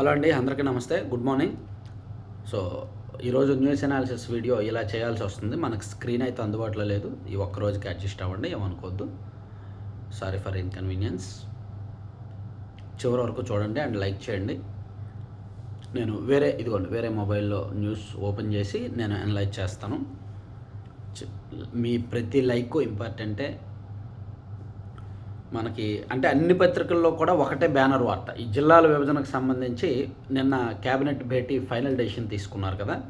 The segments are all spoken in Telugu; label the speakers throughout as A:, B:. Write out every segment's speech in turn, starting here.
A: హలో అండి అందరికీ నమస్తే గుడ్ మార్నింగ్. సో ఈరోజు న్యూస్ అనాలిసిస్ వీడియో ఇలా చేయాల్సి వస్తుంది. మనకు స్క్రీన్ అయితే అందుబాటులో లేదు. ఈ ఒక్క రోజుకి అడ్జస్ట్ అవ్వండి ఏమనుకోవద్దు. సారీ ఫర్ ఇన్కన్వీనియన్స్ చివరి వరకు చూడండి అండ్ లైక్ చేయండి. నేను వేరే ఇదిగోండి వేరే మొబైల్లో న్యూస్ ఓపెన్ చేసి నేను అనలైజ్ చేస్తాను. మీ ప్రతి లైక్ ఇంపార్టెంటే మనకి అంటే అన్ని పత్రికల్లో కూడా ఒకటే బ్యానర్ వార్త. ఈ జిల్లాల విభజనకు సంబంధించి నిన్న కేబినెట్ భేటీ ఫైనల్ డెసిషన్ తీసుకున్నారు కదా.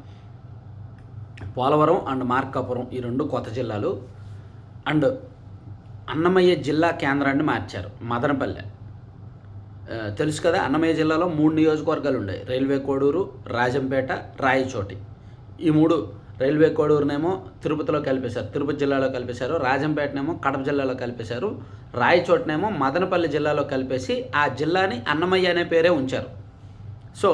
A: పోలవరం అండ్ మార్కాపురం ఈ రెండు కొత్త జిల్లాలు. అండ్ అన్నమయ్య జిల్లా కేంద్రాన్ని మార్చారు మదనపల్లె. తెలుసు కదా అన్నమయ్య జిల్లాలో మూడు నియోజకవర్గాలు ఉన్నాయి రైల్వే కోడూరు రాజంపేట రాయచోటి. ఈ మూడు రైల్వే కోడూరునేమో తిరుపతిలో కలిపేశారు. తిరుపతి జిల్లాలో కలిపేశారు. రాజంపేటనేమో కడప జిల్లాలో కలిపేశారు. రాయచోటనేమో మదనపల్లి జిల్లాలో కలిపేసి ఆ జిల్లాని అన్నమయ్య అనే పేరే ఉంచారు. సో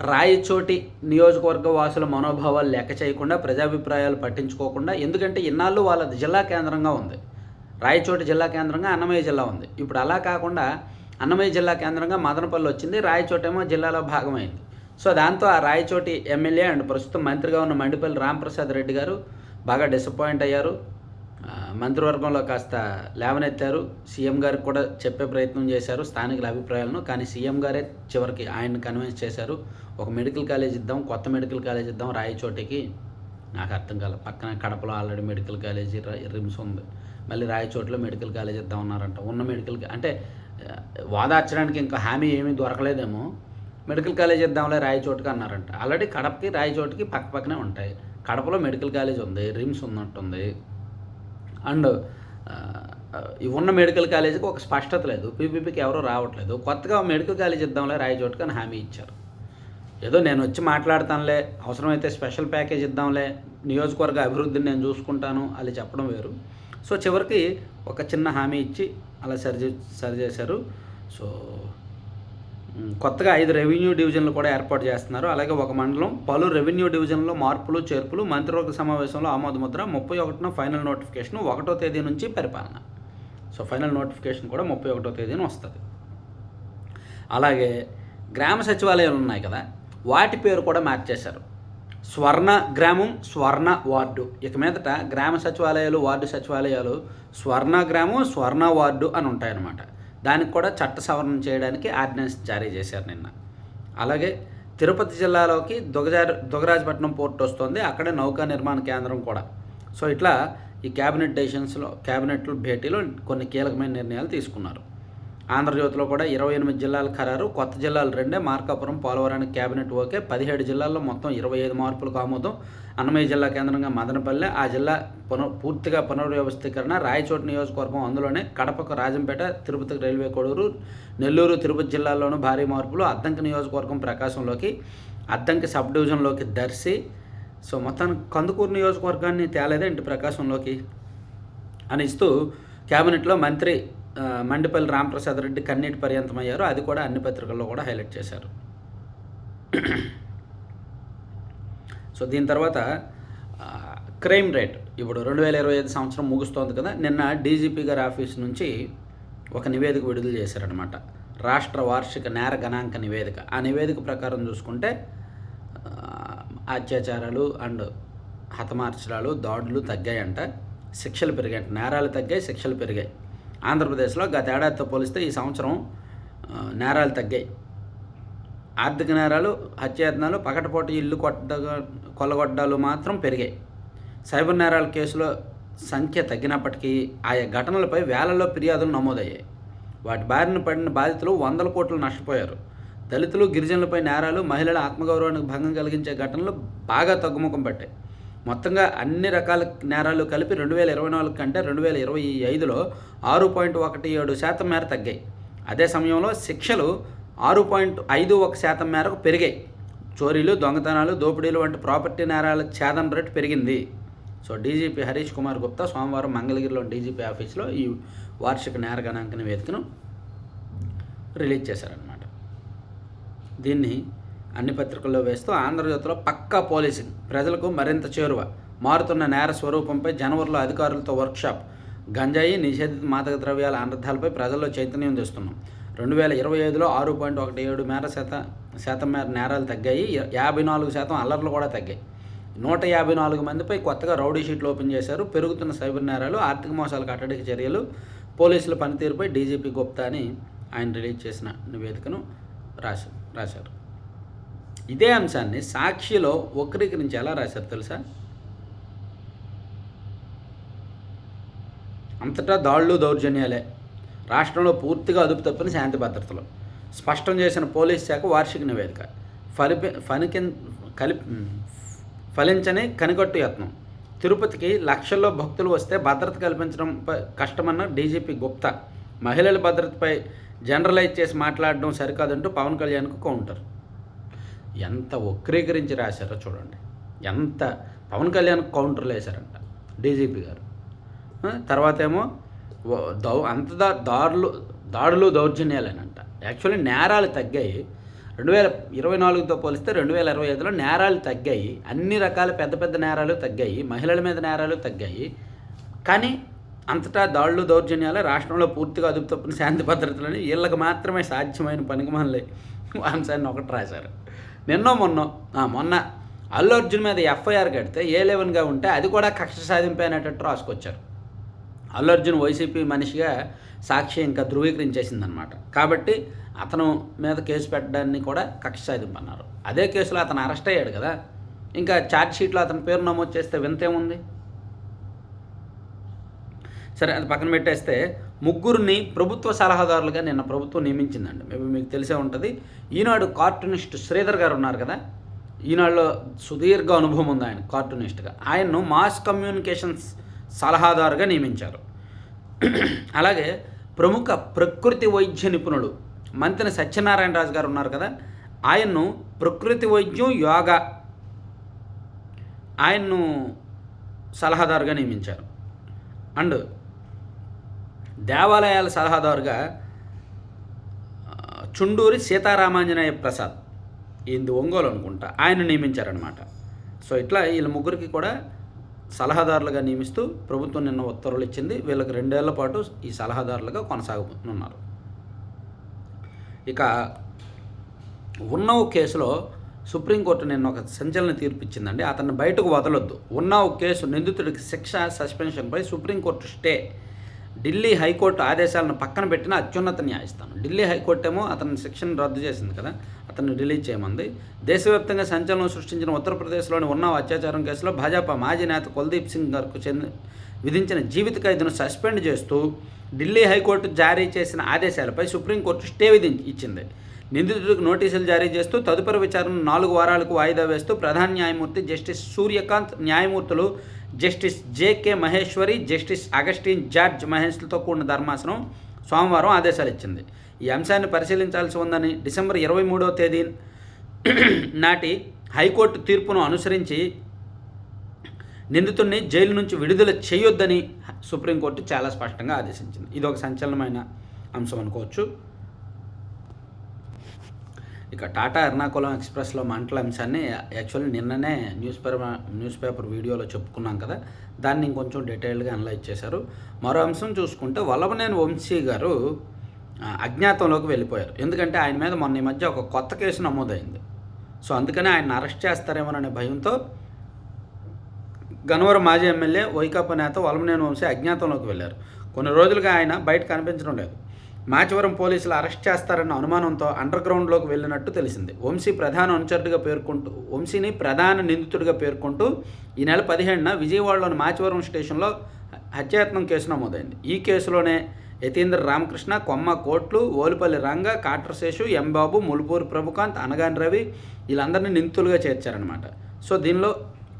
A: రాయచోటి నియోజకవర్గ వాసుల మనోభావాలు లెక్క చేయకుండా ప్రజాభిప్రాయాలు పట్టించుకోకుండా ఎందుకంటే ఇన్నాళ్ళు వాళ్ళది జిల్లా కేంద్రంగా ఉంది. రాయచోటి జిల్లా కేంద్రంగా అన్నమయ్య జిల్లా ఉంది. ఇప్పుడు అలా కాకుండా అన్నమయ్య జిల్లా కేంద్రంగా మదనపల్లి వచ్చింది. రాయచోటేమో జిల్లాలో భాగమైంది. సో దాంతో ఆ రాయచోటి ఎమ్మెల్యే అండ్ ప్రస్తుతం మంత్రిగా ఉన్న మండిపల్లి రాంప్రసాద్ రెడ్డి గారు బాగా డిసప్పాయింట్ అయ్యారు. మంత్రివర్గంలో కాస్త లేవనెత్తారు. సీఎం గారికి కూడా చెప్పే ప్రయత్నం చేశారు స్థానికుల అభిప్రాయాలను. కానీ సీఎం గారే చివరికి ఆయన్ని కన్విన్స్ చేశారు. ఒక మెడికల్ కాలేజ్ ఇద్దాం కొత్త మెడికల్ కాలేజ్ ఇద్దాం రాయచోటికి. నాకు అర్థం కాలేదు పక్కన కడపలో ఆల్రెడీ మెడికల్ కాలేజీ రిమ్స్ ఉంది. మళ్ళీ రాయచోటిలో మెడికల్ కాలేజ్ ఇద్దాం అన్నారంట. ఉన్న మెడికల్ అంటే వాదార్చడానికి ఇంకా హామీ ఏమీ దొరకలేదేమో. మెడికల్ కాలేజ్ ఇద్దాంలే రాయచోటుకి అన్నారంట. ఆల్రెడీ కడపకి రాయచోటుకి పక్క పక్కనే ఉంటాయి. కడపలో మెడికల్ కాలేజ్ ఉంది రిమ్స్ ఉన్నట్టుంది. అండ్ ఉన్న మెడికల్ కాలేజీకి ఒక స్పష్టత లేదు. పీపీపీకి ఎవరూ రావట్లేదు. కొత్తగా మెడికల్ కాలేజ్ ఇద్దాంలే రాయచోటుకి అని హామీ ఇచ్చారు. ఏదో నేను వచ్చి మాట్లాడతానులే అవసరమైతే స్పెషల్ ప్యాకేజ్ ఇద్దాంలే నియోజకవర్గ అభివృద్ధిని నేను చూసుకుంటాను అది చెప్పడం వేరు. సో చివరికి ఒక చిన్న హామీ ఇచ్చి అలా సరి సరి చేశారు. సో కొత్తగా ఐదు రెవెన్యూ డివిజన్లు కూడా ఏర్పాటు చేస్తున్నారు. అలాగే ఒక మండలం పలు రెవెన్యూ డివిజన్లో మార్పులు చేర్పులు మంత్రివర్గ సమావేశంలో ఆమోదముద్ర ముప్పై ఒకటిన ఫైనల్ నోటిఫికేషన్ ఒకటో తేదీ నుంచి పరిపాలన. సో ఫైనల్ నోటిఫికేషన్ కూడా ముప్పై ఒకటో తేదీన వస్తుంది. అలాగే గ్రామ సచివాలయాలు ఉన్నాయి కదా వాటి పేరు కూడా మార్చేశారు స్వర్ణ గ్రామం స్వర్ణ వార్డు. ఇక మీదట గ్రామ సచివాలయాలు వార్డు సచివాలయాలు స్వర్ణ గ్రామం స్వర్ణ వార్డు అని ఉంటాయన్నమాట. దానికి కూడా చట్ట సవరణ చేయడానికి ఆర్డినెన్స్ జారీ చేశారు నిన్న. అలాగే తిరుపతి జిల్లాలోకి దుగజార దుగరాజపట్నం పోర్ట్ వస్తుంది. అక్కడే నౌకా నిర్మాణ కేంద్రం కూడా. సో ఇట్లా ఈ క్యాబినెట్ డెసిషన్స్లో క్యాబినెట్ భేటీలో కొన్ని కీలకమైన నిర్ణయాలు తీసుకున్నారు. ఆంధ్రజ్యోతిలో కూడా ఇరవై ఎనిమిది జిల్లాల ఖరారు. కొత్త జిల్లాలు రెండే. మార్కాపురం పోలవరానికి క్యాబినెట్ ఓకే. పదిహేడు జిల్లాల్లో మొత్తం ఇరవై ఐదు మార్పులకు ఆమోదం. అన్నమయ్య జిల్లా కేంద్రంగా మదనపల్లె ఆ జిల్లా పునః పూర్తిగా పునర్వ్యవస్థీకరణ రాయచోటి నియోజకవర్గం అందులోనే కడపకు రాజంపేట తిరుపతికి రైల్వే కోడూరు నెల్లూరు తిరుపతి జిల్లాల్లోనూ భారీ మార్పులు అద్దంకి నియోజకవర్గం ప్రకాశంలోకి అద్దంకి సబ్ డివిజన్లోకి దర్శి సో మొత్తానికి కందుకూరు నియోజకవర్గాన్ని తేలేదే ఇంటి ప్రకాశంలోకి అని ఇస్తూ క్యాబినెట్లో మంత్రి మండిపల్లి రామప్రసాద్ రెడ్డి కన్నీటి పర్యంతమయ్యారు. అది కూడా అన్ని పత్రికల్లో కూడా హైలైట్ చేశారు. సో దీని తర్వాత క్రైమ్ రేట్. ఇప్పుడు రెండు వేల ఇరవై ఐదు సంవత్సరం ముగుస్తోంది కదా నిన్న డీజీపీ గారి ఆఫీస్ నుంచి ఒక నివేదిక విడుదల చేశారనమాట రాష్ట్ర వార్షిక నేర గణాంక నివేదిక. ఆ నివేదిక ప్రకారం చూసుకుంటే అత్యాచారాలు అండ్ హతమార్చడాలు దాడులు తగ్గాయంట. శిక్షలు పెరిగాయంట. నేరాలు తగ్గాయి శిక్షలు పెరిగాయి. ఆంధ్రప్రదేశ్లో గత ఏడాదితో పోలిస్తే ఈ సంవత్సరం నేరాలు తగ్గాయి. ఆర్థిక నేరాలు హత్యాయత్నాలు పకటపూట ఇల్లు కొట్ట కొల్లగొడ్డాలు మాత్రం పెరిగాయి. సైబర్ నేరాల కేసులో సంఖ్య తగ్గినప్పటికీ ఆయా ఘటనలపై వేలలో ఫిర్యాదులు నమోదయ్యాయి. వాటి బారిన పడిన బాధితులు వందల కోట్లు నష్టపోయారు. దళితులు గిరిజనులపై నేరాలు మహిళల ఆత్మగౌరవానికి భంగం కలిగించే ఘటనలు బాగా తగ్గుముఖం పట్టాయి. మొత్తంగా అన్ని రకాల నేరాలు కలిపి రెండు వేల ఇరవై నాలుగు కంటే రెండు వేల ఇరవై ఐదులో ఆరు పాయింట్ ఒకటి ఏడు శాతం మేర తగ్గాయి. అదే సమయంలో శిక్షలు ఆరు పాయింట్ ఐదు ఒక శాతం మేరకు పెరిగాయి. చోరీలు దొంగతనాలు దోపిడీలు వంటి ప్రాపర్టీ నేరాల ఛేదన రేటు పెరిగింది. సో డీజీపీ హరీష్ కుమార్ గుప్తా సోమవారం మంగళగిరిలోని డీజీపీ ఆఫీస్లో ఈ వార్షిక నేర గణాంక నివేదికను రిలీజ్ చేశారనమాట దీన్ని అన్ని పత్రికల్లో వేస్తూ ఆంధ్రజ్యోతిలో పక్కా పోలీసింగ్ ప్రజలకు మరింత చేరువ మారుతున్న నేర స్వరూపంపై జనవరిలో అధికారులతో వర్క్షాప్ గంజాయి నిషేధిత మాదక ద్రవ్యాల అనర్థాలపై ప్రజల్లో చైతన్యం తెస్తున్నాం. రెండు వేల ఇరవై ఐదులో ఆరు పాయింట్ ఒకటి ఏడు మేర శాతం శాతం మేర నేరాలు తగ్గాయి. యాభై నాలుగు శాతం అల్లర్లు కూడా తగ్గాయి. నూట యాభై నాలుగు మందిపై కొత్తగా రౌడీ షీట్లు ఓపెన్ చేశారు. పెరుగుతున్న సైబర్ నేరాలు ఆర్థిక మోసాలు కట్టడికి చర్యలు పోలీసుల పనితీరుపై డీజీపీ గుప్తా అని ఆయన రిలీజ్ చేసిన నివేదికను రాశారు రాశారు. ఇదే అంశాన్ని సాక్షిలో వక్రీకరించి ఎలా రాశారు తెలుసా? అంతటా దాడులు దౌర్జన్యాలే. రాష్ట్రంలో పూర్తిగా అదుపు తప్పిన శాంతి భద్రతలు. స్పష్టం చేసిన పోలీస్ శాఖ వార్షిక నివేదిక. ఫలిపి ఫనికి కలి ఫలించని కనికట్టు యత్నం. తిరుపతికి లక్షల్లో భక్తులు వస్తే భద్రత కల్పించడం కష్టమన్న డీజీపీ గుప్తా. మహిళల భద్రతపై జనరలైజ్ చేసి మాట్లాడడం సరికాదంటూ పవన్ కళ్యాణ్కు కౌంటర్. ఎంత వక్రీకరించి రాశారో చూడండి. ఎంత పవన్ కళ్యాణ్ కౌంటర్లు వేశారంట డీజీపీ గారు. తర్వాత ఏమో దౌ అంత దా దారులు దాడులు దౌర్జన్యాలేనంట. యాక్చువల్లీ నేరాలు తగ్గాయి. రెండు వేల ఇరవై నాలుగుతో పోలిస్తే రెండు వేల ఇరవై ఐదులో నేరాలు తగ్గాయి. అన్ని రకాల పెద్ద పెద్ద నేరాలు తగ్గాయి. మహిళల మీద నేరాలు తగ్గాయి. కానీ అంతటా దాడులు దౌర్జన్యాలు రాష్ట్రంలో పూర్తిగా అదుపు తప్పిన శాంతి భద్రతలని వీళ్ళకి మాత్రమే సాధ్యమైన పనికిమాలే అంశాన్ని ఒకటి రాశారు. నిన్నో మొన్నో మొన్న అల్లు అర్జున్ మీద ఎఫ్ఐఆర్ కడితే ఏ లెవెన్గా ఉంటే అది కూడా కక్ష సాధింపు అనేటట్టు రాసుకొచ్చారు. అల్లు అర్జున్ వైసీపీ మనిషిగా సాక్షి ఇంకా ధృవీకరించేసిందనమాట కాబట్టి అతను మీద కేసు పెట్టడాన్ని కూడా కక్ష సాధింపన్నారు. అదే కేసులో అతను అరెస్ట్ అయ్యాడు కదా. ఇంకా ఛార్జ్ షీట్లో అతని పేరు నమోదు చేస్తే వింతేముంది సరే అది పక్కన పెట్టేస్తే ముగ్గురిని ప్రభుత్వ సలహాదారులుగా నిన్న ప్రభుత్వం నియమించిందండి. మేబీ మీకు తెలిసే ఉంటుంది. ఈనాడు కార్టూనిస్ట్ శ్రీధర్ గారు ఉన్నారు కదా. ఈనాడులో సుదీర్ఘ అనుభవం ఉంది ఆయన కార్టూనిస్ట్గా. ఆయన్ను మాస్ కమ్యూనికేషన్స్ సలహాదారుగా నియమించారు. అలాగే ప్రముఖ ప్రకృతి వైద్య నిపుణుడు మంత్రి సత్యనారాయణ రాజు గారు ఉన్నారు కదా. ఆయన్ను ప్రకృతి వైద్యం యోగా ఆయన్ను సలహాదారుగా నియమించారు. అండ్ దేవాలయాల సలహాదారుగా చుండూరి సీతారామాంజనేయ ప్రసాద్ ఇది ఒంగోలు అనుకుంటా ఆయన నియమించారనమాట సో ఇట్లా వీళ్ళ ముగ్గురికి కూడా సలహాదారులుగా నియమిస్తూ ప్రభుత్వం నిన్న ఉత్తర్వులు ఇచ్చింది. వీళ్ళకి రెండేళ్ళ పాటు ఈ సలహాదారులుగా కొనసాగుతున్నారు ఇక ఉన్నవ్ కేసులో సుప్రీంకోర్టు నిన్న ఒక సంచలన తీర్పు ఇచ్చిందండి అతన్ని బయటకు వదలొద్దు. ఉన్నవ్ కేసు నిందితుడికి శిక్ష సస్పెన్షన్పై supreme court stay. Delhi high court ఆదేశాలను పక్కన పెట్టిన అత్యున్నత న్యాయస్థానం. ఢిల్లీ హైకోర్టు ఏమో అతని శిక్షను రద్దు చేసింది కదా అతన్ని రిలీజ్ చేయమంది. దేశవ్యాప్తంగా సంచలనం సృష్టించిన ఉత్తరప్రదేశ్లోని ఉన్నావ్ అత్యాచారం కేసులో భాజపా మాజీ నేత కుల్దీప్ సింగ్ గారికి చెంది విధించిన జీవిత ఖైదును సస్పెండ్ చేస్తూ ఢిల్లీ హైకోర్టు జారీ చేసిన ఆదేశాలపై సుప్రీంకోర్టు స్టే విధించి ఇచ్చింది. నిందితుడికి నోటీసులు జారీ చేస్తూ తదుపరి విచారణ నాలుగు వారాలకు వాయిదా వేస్తూ ప్రధాన న్యాయమూర్తి జస్టిస్ సూర్యకాంత్ న్యాయమూర్తులు justice J K Maheshwari justice Augustine George మహేష్లతో కూడిన ధర్మాసనం సోమవారం ఆదేశాలు ఇచ్చింది. ఈ అంశాన్ని పరిశీలించాల్సి ఉందని డిసెంబర్ ఇరవై మూడవ తేదీ నాటి హైకోర్టు తీర్పును అనుసరించి నిందితుడిని జైలు నుంచి విడుదల చేయొద్దని సుప్రీంకోర్టు చాలా స్పష్టంగా ఆదేశించింది. ఇది ఒక సంచలనమైన అంశం అనుకోవచ్చు. ఇక టాటా ఎర్నాకుళం ఎక్స్ప్రెస్లో మంటల అంశాన్ని యాక్చువల్లీ నిన్ననే న్యూస్ పేపర్ న్యూస్ పేపర్ వీడియోలో చెప్పుకున్నాం కదా దాన్ని ఇంకొంచెం డీటెయిల్గా అనలైజ్ చేశారు. మరో అంశం చూసుకుంటే వల్లభనేని వంశీ గారు అజ్ఞాతంలోకి వెళ్ళిపోయారు. ఎందుకంటే ఆయన మీద మొన్న ఈ మధ్య ఒక కొత్త కేసు నమోదైంది. సో అందుకనే ఆయన అరెస్ట్ చేస్తారేమోననే భయంతో గనవరం మాజీ ఎమ్మెల్యే వైకాపా నేత వల్లభనేని వంశీ అజ్ఞాతంలోకి వెళ్ళారు. కొన్ని రోజులుగా ఆయన బయట కనిపించడం లేదు. మాచవరం పోలీసులు అరెస్ట్ చేస్తారన్న అనుమానంతో అండర్ గ్రౌండ్లోకి వెళ్ళినట్టు తెలిసింది. వంశీ ప్రధాన అనుచరుడిగా పేర్కొంటూ వంశీని ప్రధాన నిందితుడిగా పేర్కొంటూ ఈ నెల పదిహేడున విజయవాడలోని మాచవరం స్టేషన్లో హత్యాయత్నం కేసు నమోదైంది. ఈ కేసులోనే యతీంద్ర రామకృష్ణ కొమ్మ కోట్లు ఓలిపల్లి రంగ కాట్రశేషు ఎంబాబు ములుపూరు ప్రభుకాంత్ అనగాని రవి వీళ్ళందరినీ నిందితులుగా చేర్చారనమాట సో దీనిలో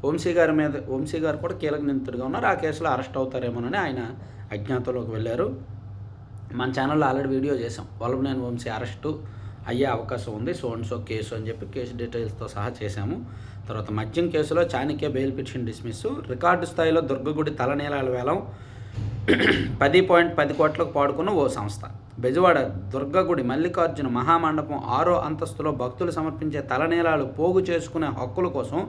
A: వంశీ గారి మీద వంశీ గారు కూడా కీలక నిందితుడిగా ఉన్నారు. ఆ కేసులో అరెస్ట్ అవుతారేమోనని ఆయన అజ్ఞాతంలోకి వెళ్ళారు. మన ఛానల్లో ఆల్రెడీ వీడియో చేసాం వల్లభనేని వంశీ అరెస్టు అయ్యే అవకాశం ఉంది. సో అండ్ సో కేసు అని చెప్పి కేసు డీటెయిల్స్తో సహా చేశాము. తర్వాత మద్యం కేసులో Chanakya bail petition dismiss record స్థాయిలో దుర్గగుడి తలనీలాల వేలం పది పాయింట్ పది కోట్లకు పాడుకున్న ఓ సంస్థ. బెజవాడ దుర్గగుడి మల్లికార్జున మహామండపం ఆరో అంతస్తులో భక్తులు సమర్పించే తలనీలాలు పోగు చేసుకునే హక్కుల కోసం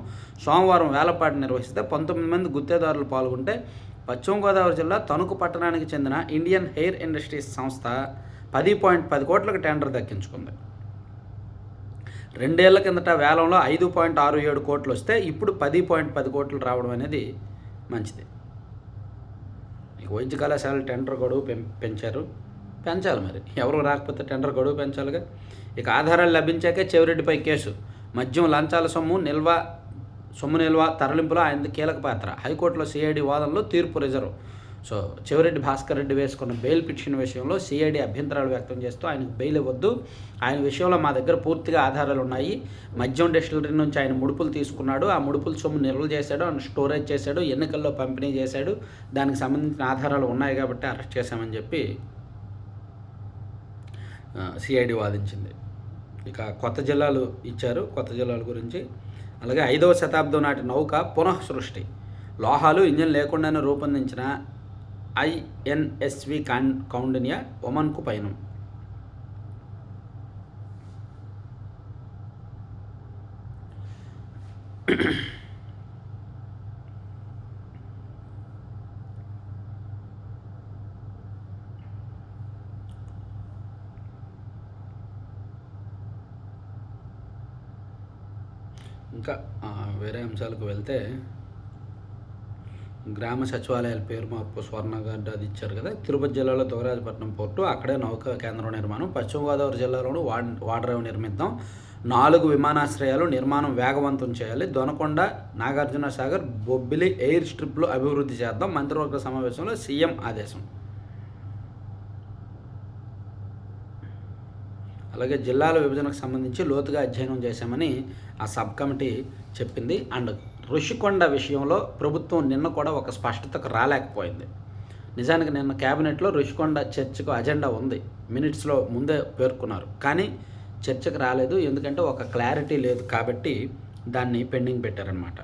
A: సోమవారం వేలపాటు నిర్వహిస్తే పంతొమ్మిది మంది గుత్తేదారులు పాల్గొంటే పశ్చిమ గోదావరి జిల్లా తణుకు పట్టణానికి చెందిన ఇండియన్ హెయిర్ ఇండస్ట్రీస్ సంస్థ పది పాయింట్ పది కోట్లకు టెండర్ దక్కించుకుంది. రెండేళ్ళ కిందట వేలంలో ఐదు పాయింట్ ఆరు ఏడు కోట్లు వస్తే ఇప్పుడు పది పాయింట్ పది కోట్లు రావడం అనేది మంచిది. ఇక వైద్య కళాశాల టెండర్ గడువు పెం పెంచారు. పెంచాలి మరి. ఎవరు రాకపోతే టెండర్ గడువు పెంచాలిగా? ఇక ఆధారాలు లభించాకే చెవిరెడ్డిపై కేసు. మద్యం లంచాల సొమ్ము నిల్వ సొమ్ము నిల్వ తరలింపులో ఆయన కీలక పాత్ర. హైకోర్టులో సిఐడి వాదనలో తీర్పు రిజర్వ్. సో చెవిరెడ్డి భాస్కర్ రెడ్డి వేసుకున్న బెయిల్ పిటిషన్ విషయంలో సిఐడి అభ్యంతరాలు వ్యక్తం చేస్తూ ఆయనకు బెయిల్ ఇవ్వద్దు. ఆయన విషయంలో మా దగ్గర పూర్తిగా ఆధారాలు ఉన్నాయి. మద్యం డిస్టిలరీ నుంచి ఆయన ముడుపులు తీసుకున్నాడు. ఆ ముడుపుల సొమ్ము నిల్వ చేశాడు. ఆయన స్టోరేజ్ చేశాడు. ఎన్నికల్లో పంపిణీ చేశాడు. దానికి సంబంధించిన ఆధారాలు ఉన్నాయి కాబట్టి అరెస్ట్ చేశామని చెప్పి సిఐడి వాదించింది. ఇక కొత్త జిల్లాలు ఇచ్చారు. కొత్త జిల్లాల గురించి అలాగే ఐదవ శతాబ్దం నాటి నౌక పునః సృష్టి లోహాలు ఇంజన్ లేకుండానే రూపొందించిన ఐఎన్ఎస్వి కాన్ కౌండిన్య ఒమన్కు పయనం ఇంకా ఆ, వేరే అంశాలకు వెళ్తే గ్రామ సచివాలయాల పేరు మార్పు స్వర్ణగడ్డ అది ఇచ్చారు కదా. తిరుపతి జిల్లాలో దుగరాజపట్నం పోర్టు అక్కడే నౌక కేంద్రం నిర్మాణం పశ్చిమ గోదావరి జిల్లాలోనూ వాడ్ వాడరేవు నిర్మిద్దాం. నాలుగు విమానాశ్రయాలు నిర్మాణం వేగవంతం చేయాలి. దొనకొండ నాగార్జున సాగర్ బొబ్బిలి ఎయిర్ స్ట్రిప్లు అభివృద్ధి చేద్దాం. మంత్రివర్గ సమావేశంలో సీఎం ఆదేశం. అలాగే జిల్లాల విభజనకు సంబంధించి లోతుగా అధ్యయనం చేశామని ఆ సబ్ కమిటీ చెప్పింది. అండ్ ఋషికొండ విషయంలో ప్రభుత్వం నిన్న కూడా ఒక స్పష్టతకు రాలేకపోయింది. నిజానికి నిన్న క్యాబినెట్లో ఋషికొండ చర్చకు అజెండా ఉంది. మినిట్స్లో ముందే పేర్కొన్నారు. కానీ చర్చకు రాలేదు. ఎందుకంటే ఒక క్లారిటీ లేదు కాబట్టి దాన్ని పెండింగ్ పెట్టారనమాట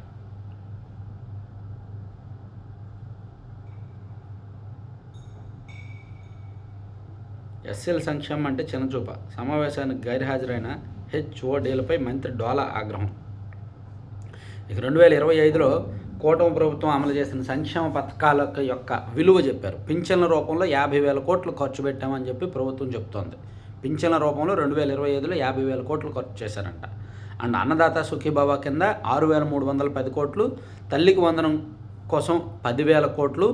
A: ఎస్ఎల్ సంక్షేమం అంటే చిన్నచూప. సమావేశానికి గైర్హాజరైన హెచ్ఓడీలపై మంత్రి డోలా ఆగ్రహం. ఇక రెండు వేల ఇరవై ఐదులో కూటమి ప్రభుత్వం అమలు చేసిన సంక్షేమ పథకాల యొక్క విలువ చెప్పారు. పింఛన్ల రూపంలో యాభై వేల కోట్లు ఖర్చు పెట్టామని చెప్పి ప్రభుత్వం చెప్తోంది. పింఛన్ల రూపంలో రెండు వేల ఇరవై ఐదులో యాభై వేల కోట్లు ఖర్చు చేశారంట. అండ్ అన్నదాత సుఖీబాబా కింద ఆరు వేల మూడు వందల పది కోట్లు తల్లికి వందనం కోసం పదివేల కోట్లు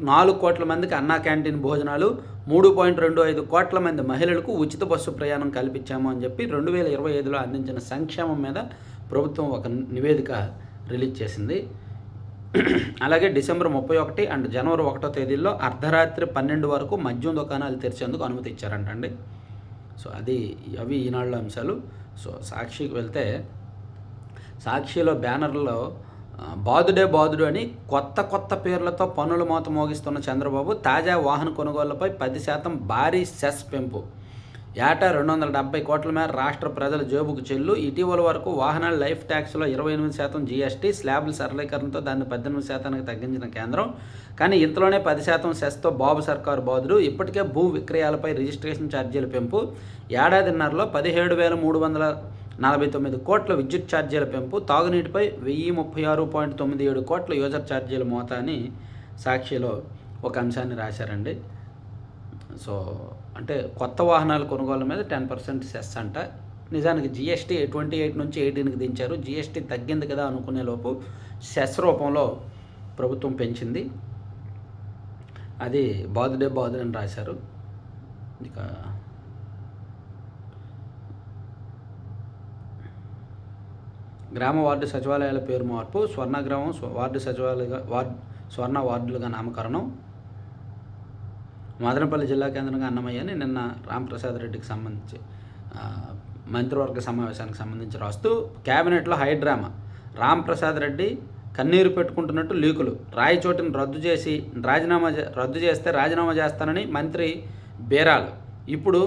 A: నాలుగు కోట్ల మందికి అన్నా క్యాంటీన్ భోజనాలు మూడు పాయింట్ రెండు ఐదు కోట్ల మంది మహిళలకు ఉచిత బస్సు ప్రయాణం కల్పించాము అని చెప్పి రెండు వేల ఇరవై ఐదులో అందించిన సంక్షేమం మీద ప్రభుత్వం ఒక నివేదిక రిలీజ్ చేసింది. అలాగే డిసెంబర్ ముప్పై ఒకటి అండ్ జనవరి ఒకటో తేదీల్లో అర్ధరాత్రి పన్నెండు వరకు మద్యం దుకాణాలు తెరిచేందుకు అనుమతి ఇచ్చారంటండి. సో అది అవి ఈనాళ్ళ అంశాలు. సో సాక్షికి వెళ్తే సాక్షిలో బ్యానర్లో బాదుడే బాదుడు అని కొత్త కొత్త పేర్లతో పన్నుల మోత మోగిస్తున్న చంద్రబాబు తాజా వాహన కొనుగోళ్ళపై పది శాతం భారీ సెస్ పెంపు. ఏటా రెండు వందల డెబ్బై కోట్ల మేర రాష్ట్ర ప్రజల జేబుకు చెల్లు. ఇటీవల వరకు వాహనాల లైఫ్ ట్యాక్స్లో ఇరవై ఎనిమిది శాతం జీఎస్టీ స్లాబ్ల సరళీకరణతో దాన్ని పద్దెనిమిది శాతానికి తగ్గించిన కేంద్రం. కానీ ఇంతలోనే పది శాతం సెస్తో బాబు సర్కారు బాధుడు ఇప్పటికే భూ విక్రయాలపై రిజిస్ట్రేషన్ ఛార్జీల పెంపు. ఏడాదిన్నరలో పదిహేడు వేల మూడు వందల నలభై తొమ్మిది కోట్ల విద్యుత్ ఛార్జీల పెంపు తాగునీటిపై వెయ్యి ముప్పై ఆరు పాయింట్ తొమ్మిది ఏడు కోట్ల యూజర్ ఛార్జీల మోత అని సాక్షిలో ఒక అంశాన్ని రాశారండి. సో అంటే కొత్త వాహనాల కొనుగోలు మీద టెన్ పర్సెంట్ సెస్ అంట. నిజానికి జిఎస్టీ ట్వంటీ ఎయిట్ నుంచి ఎయిటీన్కి దించారు. జిఎస్టీ తగ్గింది కదా అనుకునే లోపు సెస్ రూపంలో ప్రభుత్వం పెంచింది. అది బాదుడే బాదుడు అని రాశారు. ఇక గ్రామ వార్డు సచివాలయాల పేరు మార్పు స్వర్ణగ్రామం వార్డు సచివాలయ వార్డు స్వర్ణ వార్డులుగా నామకరణం. మదనపల్లి జిల్లా కేంద్రంగా అన్నమయ్యని నిన్న రామప్రసాద్ రెడ్డికి సంబంధించి మంత్రివర్గ సమావేశానికి సంబంధించి రాస్తూ కేబినెట్లో హైడ్రామా రామప్రసాద్ రెడ్డి కన్నీరు పెట్టుకుంటున్నట్టు లీకులు. రాయచోటిని రద్దు చేసి రాజీనామా రద్దు చేస్తే రాజీనామా చేస్తానని మంత్రి బేరాలు. ఇప్పుడు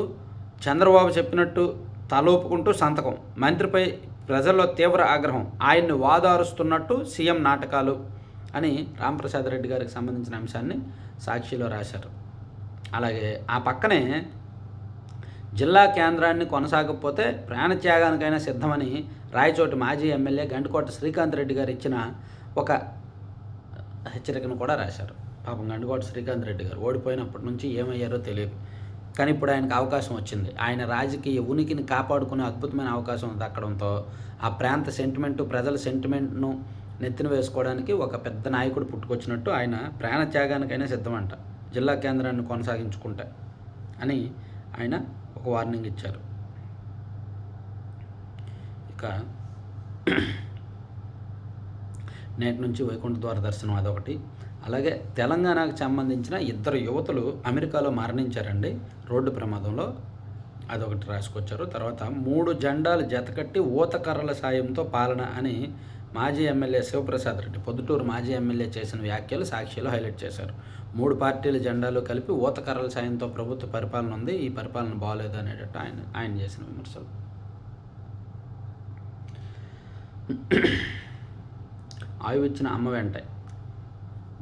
A: చంద్రబాబు చెప్పినట్టు తలోపుకుంటూ సంతకం. మంత్రిపై ప్రజల్లో తీవ్ర ఆగ్రహం. ఆయన్ని వాదారుస్తున్నట్టు సీఎం నాటకాలు అని రాంప్రసాద్ రెడ్డి గారికి సంబంధించిన అంశాన్ని సాక్షిలో రాశారు. అలాగే ఆ పక్కనే జిల్లా కేంద్రాన్ని కొనసాగకపోతే ప్రాణత్యాగానికైనా సిద్ధమని రాయచోటి మాజీ ఎమ్మెల్యే గండికోట శ్రీకాంత్ రెడ్డి గారు ఇచ్చిన ఒక హెచ్చరికను కూడా రాశారు. పాపం గండికోట శ్రీకాంత్ రెడ్డి గారు ఓడిపోయినప్పటి నుంచి ఏమయ్యారో తెలియదు. కానీ ఇప్పుడు ఆయనకు అవకాశం వచ్చింది. ఆయన రాజకీయ ఉనికిని కాపాడుకునే అద్భుతమైన అవకాశం దక్కడంతో ఆ ప్రాంత సెంటిమెంటు ప్రజల సెంటిమెంట్ను నెత్తిన వేసుకోవడానికి ఒక పెద్ద నాయకుడు పుట్టుకొచ్చినట్టు ఆయన ప్రాణ త్యాగానికైనా సిద్ధమంట. జిల్లా కేంద్రాన్ని కొనసాగించుకుంటే అని ఆయన ఒక వార్నింగ్ ఇచ్చారు. ఇక నేటి నుంచి వైకుంఠ ద్వార దర్శనం అదొకటి. అలాగే తెలంగాణకు సంబంధించిన ఇద్దరు యువతులు అమెరికాలో మరణించారండి. రోడ్డు ప్రమాదంలో అదొకటి రాసుకొచ్చారు. తర్వాత మూడు జెండాలు జతకట్టి ఊతకర్రల సాయంతో పాలన అని మాజీ ఎమ్మెల్యే శివప్రసాద్ రెడ్డి పొద్దుటూరు మాజీ ఎమ్మెల్యే చేసిన వ్యాఖ్యలు సాక్షిలో హైలైట్ చేశారు. మూడు పార్టీల జెండాలు కలిపి ఊతకర్రల సాయంతో ప్రభుత్వ పరిపాలన ఉంది. ఈ పరిపాలన బాగోలేదు అనేటట్టు ఆయన ఆయన చేసిన విమర్శలు. ఆయువు ఇచ్చిన అమ్మ వెంటాయి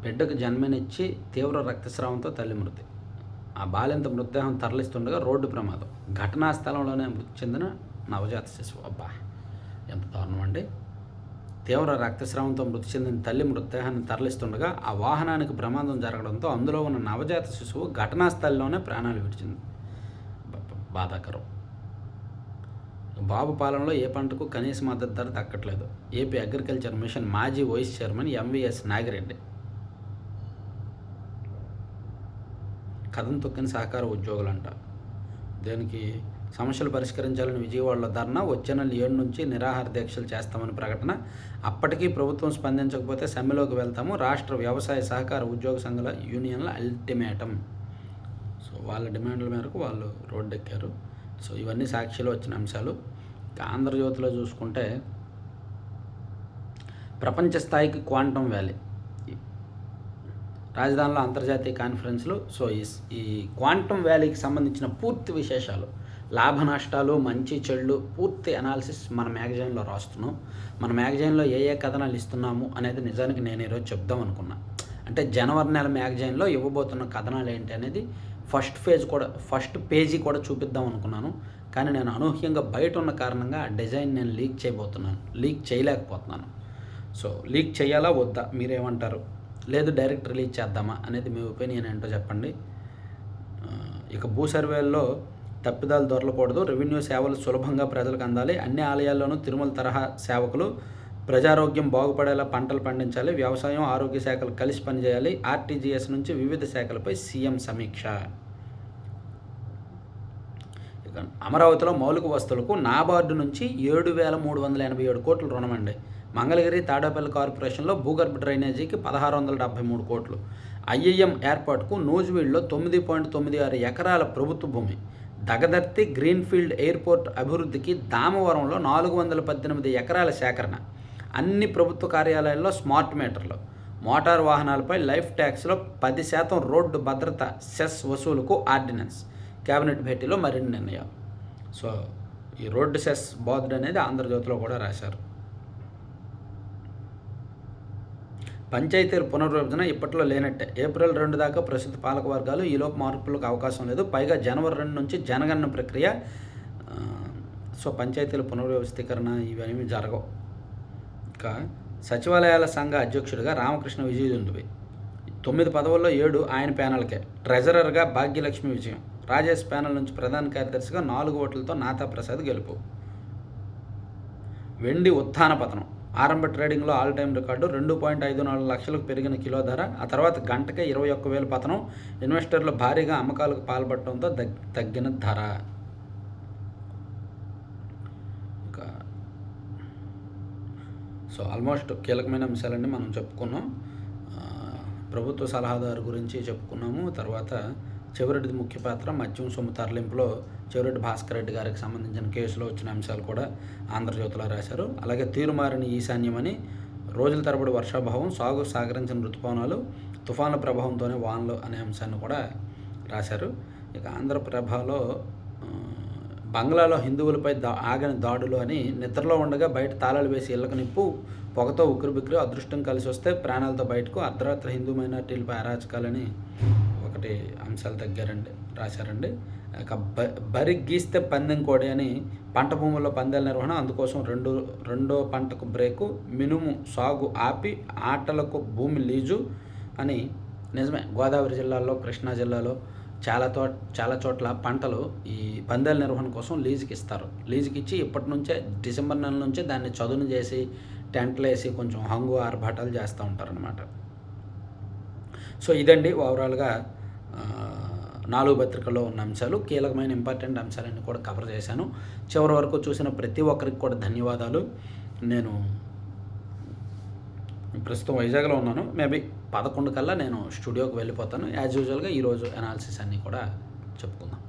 A: బిడ్డకు జన్మనిచ్చి తీవ్ర రక్తస్రావంతో తల్లి మృతి. ఆ బాలింత మృతదేహం తరలిస్తుండగా రోడ్డు ప్రమాదం. ఘటనా స్థలంలోనే మృతి చెందిన నవజాత శిశువు. అబ్బా! ఎంత దారుణం అండి తీవ్ర రక్తస్రావంతో మృతి చెందిన తల్లి మృతదేహాన్ని తరలిస్తుండగా ఆ వాహనానికి ప్రమాదం జరగడంతో అందులో ఉన్న నవజాత శిశువు ఘటనా స్థలంలోనే ప్రాణాలు విడిచింది. బాధాకరం. బాబు పాలనలో ఏ పంటకు కనీస మద్దతు ధర దక్కట్లేదు ఏపీ అగ్రికల్చర్ మిషన్ మాజీ వైస్ చైర్మన్ ఎంవిఎస్ నాగిరెడ్డి కథం తొక్కిన సహకార ఉద్యోగులంట. దీనికి సమస్యలు పరిష్కరించాలని విజయవాడలో ధర్నా వచ్చే నెల ఏడు నుంచి నిరాహార దీక్షలు చేస్తామని ప్రకటన. అప్పటికీ ప్రభుత్వం స్పందించకపోతే సమ్మెలోకి వెళ్తాము. రాష్ట్ర వ్యవసాయ సహకార ఉద్యోగ సంఘాల యూనియన్ల అల్టిమేటం. సో వాళ్ళ డిమాండ్ల మేరకు వాళ్ళు రోడ్డెక్కారు. సో ఇవన్నీ సాక్షిలో వచ్చిన అంశాలు. ఆంధ్రజ్యోతిలో చూసుకుంటే ప్రపంచ స్థాయికి క్వాంటమ్ వ్యాలీ. రాజధానిలో అంతర్జాతీయ కాన్ఫరెన్స్లు సో ఈ ఈ క్వాంటమ్ వ్యాలీకి సంబంధించిన పూర్తి విశేషాలు లాభ నష్టాలు మంచి చెళ్ళు పూర్తి అనాలిసిస్ మన మ్యాగజైన్లో రాస్తున్నాం. మన మ్యాగజైన్లో ఏ ఏ కథనాలు ఇస్తున్నాము అనేది నిజానికి నేను ఈరోజు చెప్దాం అనుకున్నా. అంటే జనవరి నెల మ్యాగజైన్లో ఇవ్వబోతున్న కథనాలు ఏంటి అనేది ఫస్ట్ పేజ్ కూడా ఫస్ట్ పేజీ కూడా చూపిద్దాం అనుకున్నాను. కానీ నేను అనూహ్యంగా బయట ఉన్న కారణంగా ఆ డిజైన్ నేను లీక్ చేయబోతున్నాను లీక్ చేయలేకపోతున్నాను. సో లీక్ చేయాలా వద్దా? మీరేమంటారు? లేదు డైరెక్ట్ రిలీజ్ చేద్దామా అనేది మీ ఒపీనియన్ ఏంటో చెప్పండి. ఇక భూ సర్వేల్లో తప్పిదాలు దొరలకూడదు రెవెన్యూ సేవలు సులభంగా ప్రజలకు అందాలి అన్ని ఆలయాల్లోనూ తిరుమల తరహా సేవకులు ప్రజారోగ్యం బాగుపడేలా పంటలు పండించాలి వ్యవసాయం ఆరోగ్య శాఖలు కలిసి పనిచేయాలి ఆర్టీజీఎస్ నుంచి వివిధ శాఖలపై సీఎం సమీక్ష. ఇక అమరావతిలో మౌలిక వస్తువులకు నాబార్డు నుంచి ఏడు వేల మూడు వందల ఎనభై ఏడు కోట్లు రుణమండి. మంగళగిరి తాడేపల్లి కార్పొరేషన్లో భూగర్భ డ్రైనేజీకి పదహారు వందల డెబ్బై మూడు కోట్లు. ఐఏఎం ఏర్పాటుకు నూజివీడ్లో తొమ్మిది పాయింట్ తొమ్మిది ఆరు ఎకరాల ప్రభుత్వ భూమి. దగదర్తి గ్రీన్ఫీల్డ్ ఎయిర్పోర్ట్ అభివృద్ధికి దామవరంలో నాలుగు వందల పద్దెనిమిది ఎకరాల సేకరణ. అన్ని ప్రభుత్వ కార్యాలయాల్లో స్మార్ట్ మీటర్లు. మోటార్ వాహనాలపై లైఫ్ ట్యాక్స్లో పది శాతం రోడ్డు భద్రత సెస్ వసూలుకు ఆర్డినెన్స్. కేబినెట్ భేటీలో మరిన్ని నిర్ణయాలు. సో ఈ రోడ్డు సెస్ బాధుడు అనేది ఆంధ్రజ్యోతిలో కూడా రాశారు. పంచాయతీల పునర్విభజన ఇప్పట్లో లేనట్టే. ఏప్రిల్ రెండు దాకా ప్రస్తుత పాలక వర్గాలు ఈలోపు మార్పులకు అవకాశం లేదు. పైగా జనవరి రెండు నుంచి జనగణన ప్రక్రియ సో పంచాయతీల పునర్వ్యవస్థీకరణ ఇవన్నీ జరగవు. ఇంకా సచివాలయాల సంఘ అధ్యక్షుడిగా రామకృష్ణ విజయదుందువి తొమ్మిది పదవుల్లో ఏడు ఆయన ప్యానల్కే. ట్రెజరర్గా భాగ్యలక్ష్మి విజయం. రాజేష్ ప్యానల్ నుంచి ప్రధాన కార్యదర్శిగా నాలుగు ఓట్లతో నాతా ప్రసాద్ గెలుపు. వెండి ఉత్థాన పతనం. ఆరంభ ట్రేడింగ్లో ఆల్ టైం రికార్డు రెండు పాయింట్ ఐదు నాలుగు లక్షలకు పెరిగిన కిలో ధర. ఆ తర్వాత గంటకే ఇరవై ఒక్క వేల పతనం. ఇన్వెస్టర్లు భారీగా అమ్మకాలకు పాల్పడటంతో దగ్ తగ్గిన ధర. సో ఆల్మోస్ట్ కీలకమైన అంశాలన్నీ మనం చెప్పుకున్నాం. ప్రభుత్వ సలహాదారు గురించి చెప్పుకున్నాము. తర్వాత చివరిది ముఖ్య పాత్ర. మద్యం సొమ్ము తరలింపులో చివరెడ్డి భాస్కర్ రెడ్డి గారికి సంబంధించిన కేసులో వచ్చిన అంశాలు కూడా ఆంధ్రజ్యోతిలో రాశారు. అలాగే తీరుమారిన ఈశాన్యమని రోజుల తరబడి వర్షాభావం సాగు సాగరించిన ఋతుపవనాలు తుఫాన్ల ప్రభావంతోనే వానలు అనే అంశాన్ని కూడా రాశారు. ఇక ఆంధ్రప్రభలో బంగ్లాలో హిందువులపై దా ఆగని దాడులు అని నిద్రలో ఉండగా బయట తాళాలు వేసి ఇళ్ళకు నిప్పు పొగతో ఉక్కిరిబిక్కిరి అదృష్టం కలిసి వస్తే ప్రాణాలతో బయటకు అర్ధరాత్రి హిందూ మైనార్టీలపై అరాచకాలని ఒకటి అంశాల దగ్గరండి రాశారండి. ఒక బ బరి గీస్తే పందెం కోడి అని పంట భూముల్లో పందాల నిర్వహణ అందుకోసం రెండు రెండో పంటకు బ్రేకు మినుము సాగు ఆపి ఆటలకు భూమి లీజు అని నిజమే. గోదావరి జిల్లాలో కృష్ణా జిల్లాలో చాలా తో చాలా చోట్ల పంటలు ఈ పందాల నిర్వహణ కోసం లీజుకి ఇస్తారు లీజుకి ఇచ్చి ఇప్పటి నుంచే డిసెంబర్ నెల నుంచే దాన్ని చదును చేసి టెంట్లు వేసి కొంచెం హంగు ఆర్భాటాలు చేస్తూ ఉంటారనమాట సో ఇదండి ఓవరాల్గా నాలుగు పత్రికల్లో ఉన్న అంశాలు కీలకమైన ఇంపార్టెంట్ అంశాలన్నీ కూడా కవర్ చేశాను. చివరి వరకు చూసిన ప్రతి ఒక్కరికి కూడా ధన్యవాదాలు. నేను ప్రస్తుతం వైజాగ్లో ఉన్నాను. మేబీ పదకొండు కల్లా నేను స్టూడియోకి వెళ్ళిపోతాను. యాజ్ యూజువల్గా ఈరోజు అనాలిసిస్ అన్నీ కూడా చెప్పుకుందాం.